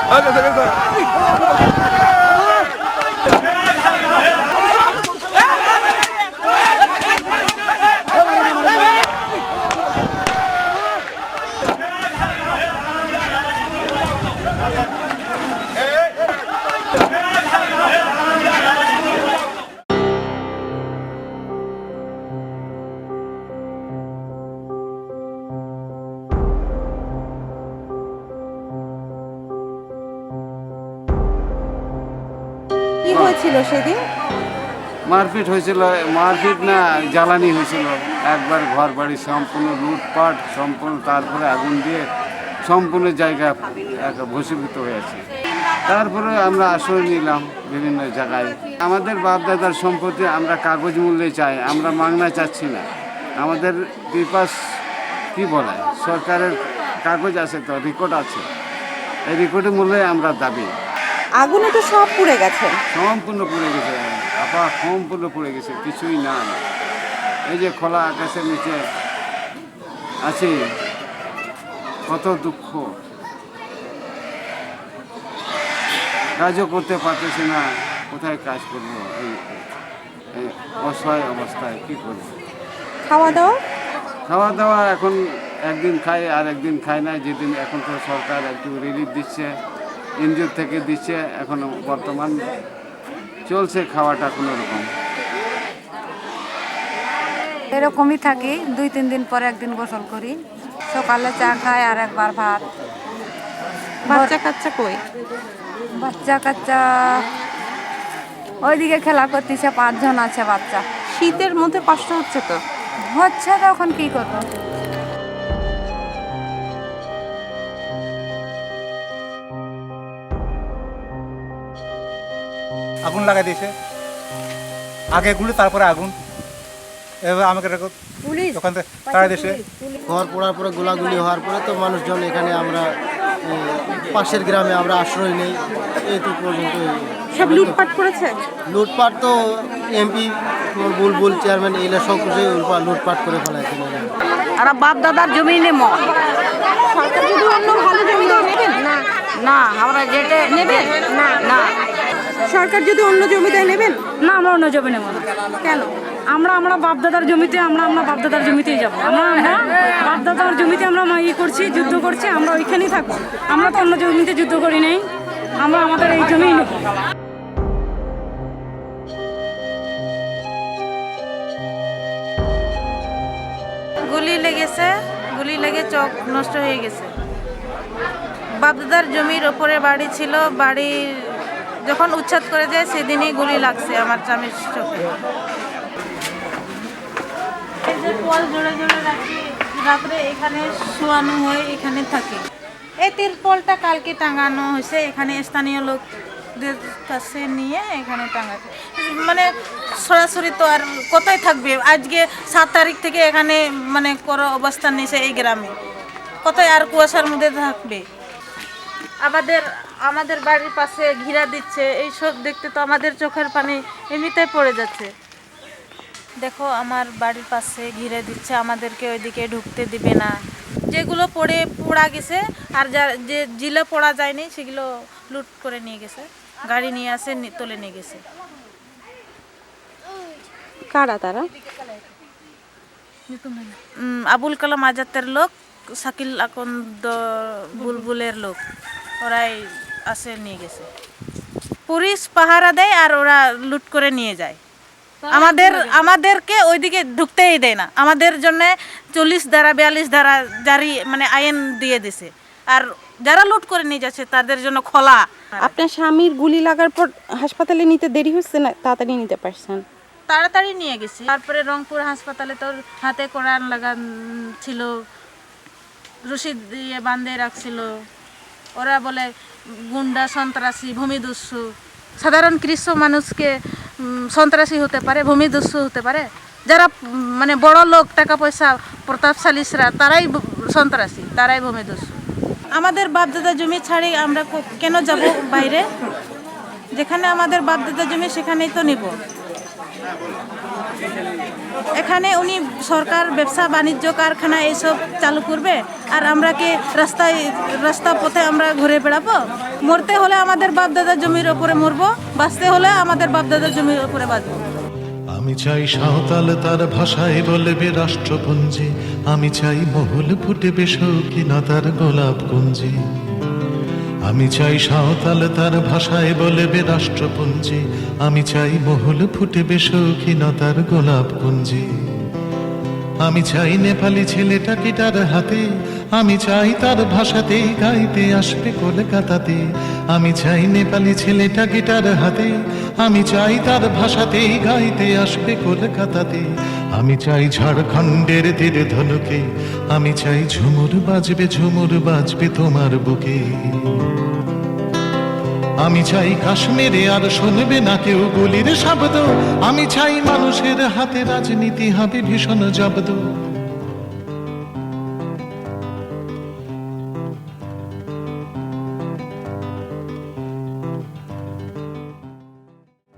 কি হয়েছিল সেদিন? মারপিট হয়েছিল, মারপিট না, জ্বালানি হয়েছিল। একবার ঘর বাড়ি সম্পূর্ণ লুটপাট, সম্পূর্ণ তারপরে আগুন দিয়ে সম্পূর্ণ জায়গা এক ভূষীভূত হয়েছে তারপরে আমরা আশ্রয় নিলাম বিভিন্ন জায়গায়। আমাদের বাপদাদার সম্পত্তি আমরা কাগজ মূল্যে চাই, আমরা মাংনা চাচ্ছি না। আমাদের বিপাস কি বলে? সরকারের কাগজ আছে তো রেকর্ড আছে। এই রেকর্ডের মূল্যে আমরা দাবি। আগুনে তো সব পুড়ে গেছে। সম্পূর্ণ পড়ে গেছে। আপা সম্পূর্ণ পড়ে গেছে কিছুই না। এই যে খোলা আকাশের নিচে আছে কত দুঃখ। কাজও করতে পারতেছি না কোথায় কাজ করব? এই অসহায় অবস্থায় কি করব? খাওয়া দাওয়া? খাওয়া দাওয়া এখন একদিন খাই আর একদিন খাই না যেদিন এখন তো সরকার একটু রিলিফ দিচ্ছে। এনজিও থেকে দিচ্ছে এখন বর্তমান চলছে খাওয়াটা কোনো রকম। এরকমই থাকি দুই তিন দিন পরে একদিন গোসল করি। সকালে চা খাই আর একবার ভাত। বাচ্চা কাচ্চা কই? বাচ্চা কাচ্চা ওইদিকে খেলা করতেছে পাঁচজন আছে বাচ্চা। শীতের মধ্যে কষ্ট হচ্ছে তো? হচ্ছে তখন কি করব? আগুন লাগাই দিয়েছে। আগে গুলি তারপরে আগুন। এভাবে আমাকে রেখো ওখান থেকে তাড়া দিয়েছে ঘর পড়ার পরে গোলাগুলি হওয়ার পরে তো মানুষজন এখানে আমরা পাশের গ্রামে আমরা আশ্রয় নেই। এইটুক পর্যন্ত সব লুটপাট করেছে? লুটপাট তো এমপি বুলবুল চেয়ারম্যান এগুলো সব কিছুই লুটপাট করে ফেলাইছে। আর বাপ দাদার জমি নেমো সরকার যদি অন্য ভালো জমি না না আমরা যেটা নেবেন? না না। সরকার যদি অন্য জমি দেয় নেবেন? না আমরা অন্য জমি নেব না। কেন? আমরা আমরা বাপদাদার জমিতে আমরা আমরা বাপদাদার জমিতেই যাব। আমরা আমরা বাপদাদার জমিতে আমরা মা- ই করছি যুদ্ধ করছি আমরা ওইখানেই থাকব। আমরা তো অন্য জমিতে যুদ্ধ করি নাই। আমরা আমাদের এই জমিই নেব। গুলি লেগেছে গুলি লেগে চোখ নষ্ট হয়ে গেছে। বাপদাদার জমির ওপরে বাড়ি ছিল বাড়ির যখন উচ্ছেদ করে যায়, সেদিনই গুলি লাগছে আমার স্বামীর চোখে। রাখি এখানে শোয়ানো হয়, এখানে থাকি। এই তিরপলটা কালকে টাঙানো হয়েছে, এখানে স্থানীয় লোকদের নিয়ে এখানে টাঙাতে। মানে সরাসরি তো আর কোথায় থাকবে? আজকে সাত তারিখ থেকে এখানে মানে করো অবস্থান নিয়েছে এই গ্রামে। কোথায় আর কুয়াশার মধ্যে থাকবে? আমাদের আমাদের বাড়ির পাশে ঘিরা দিচ্ছে এই সব দেখতে তো আমাদের চোখের পানি এমনিতেই পড়ে যাচ্ছে। দেখো আমার বাড়ির পাশে ঘিরে দিচ্ছে আমাদেরকে ওইদিকে ঢুকতে দিবে না। যেগুলো পড়ে পোড়া গেছে আর যা যে জিলে পড়া যায়নি সেগুলো লুট করে নিয়ে গেছে গাড়ি নিয়ে আসে নি- তুলে নিয়ে গেছে। কারা তারা? আবুল কালাম আজাদের লোক শাকিল আকন্দ বুলবুলের লোক। ওরাই আসে নিয়ে গেছে। পুলিশ পাহারা দেয় আর ওরা লুট করে নিয়ে যায়। আমাদের আমাদেরকে ওইদিকে ঢুকতেই দেয় না। আমাদের জন্য চল্লিশ ধারা বিয়াল্লিশ ধারা জারি মানে আইন দিয়ে দিছে। আর যারা লুট করে নিয়ে যাচ্ছে তাদের জন্য খোলা। আপনার স্বামীর গুলি লাগার পর হাসপাতালে নিতে দেরি হচ্ছে না? তাড়াতাড়ি নিতে পারছেন? তাড়াতাড়ি নিয়ে গেছি। তারপরে রংপুর হাসপাতালে তোর হাতে কোরআন লাগান ছিল রশিদ দিয়ে বান্ধে রাখছিল। ওরা বলে, গুন্ডা, সন্ত্রাসী, ভূমিদস্যু। সাধারণ কৃষ্ণ মানুষকে সন্ত্রাসী হতে পারে, ভূমিদস্যু হতে পারে। যারা মানে বড় লোক টাকা পয়সা প্রতাপশালীসরা, তারাই সন্ত্রাসী, তারাই ভূমিদস্যু। আমাদের বাপদাদা জমি ছাড়ি আমরা কেন যাব বাইরে? যেখানে আমাদের বাপদাদা জমি, সেখানেই তো নিব। এখানে উনি সরকার, ব্যবসা, বাণিজ্য, কারখানা এইসব চালু করবে। আর আমরা কি রাস্তায়, রাস্তা পথে আমরা ঘুরে বেড়াবো? মরতে হলে আমাদের বাপ বাপদাদার জমির ওপরে মরবো, বাঁচতে হলে আমাদের বাপ বাপদাদার জমির ওপরে বাঁচবো। আমি চাই সাঁওতাল তার ভাষায় বলবে রাষ্ট্রপুঞ্জে। আমি চাই মহুল ফুটবে শৌখিনতার গোলাপ কুঞ্জে আমি চাই সাঁওতাল তার ভাষায় বলবে রাষ্ট্রপুঞ্জে। আমি চাই মহুল ফুটবে শৌখিনতার গোলাপ কুঞ্জে আমি চাই নেপালি ছেলেটা গিটার হাতে। আমি চাই তার ভাষাতেই গাইতে আসবে কলকাতাতে। আমি চাই নেপালি ছেলেটা গিটার হাতে। আমি চাই তার ভাষাতেই গাইতে আসবে কলকাতাতে। আমি চাই ঝাড়খণ্ডের তীর ধনুকে, আমি চাই ঝুমুর বাজবে ঝুমুর বাজবে তোমার বুকে। আমি চাই কাশ্মীরে আর শুনবে না কেউ গুলির শব্দ, আমি চাই মানুষের হাতে রাজনীতি হবে ভীষণ জব্দ।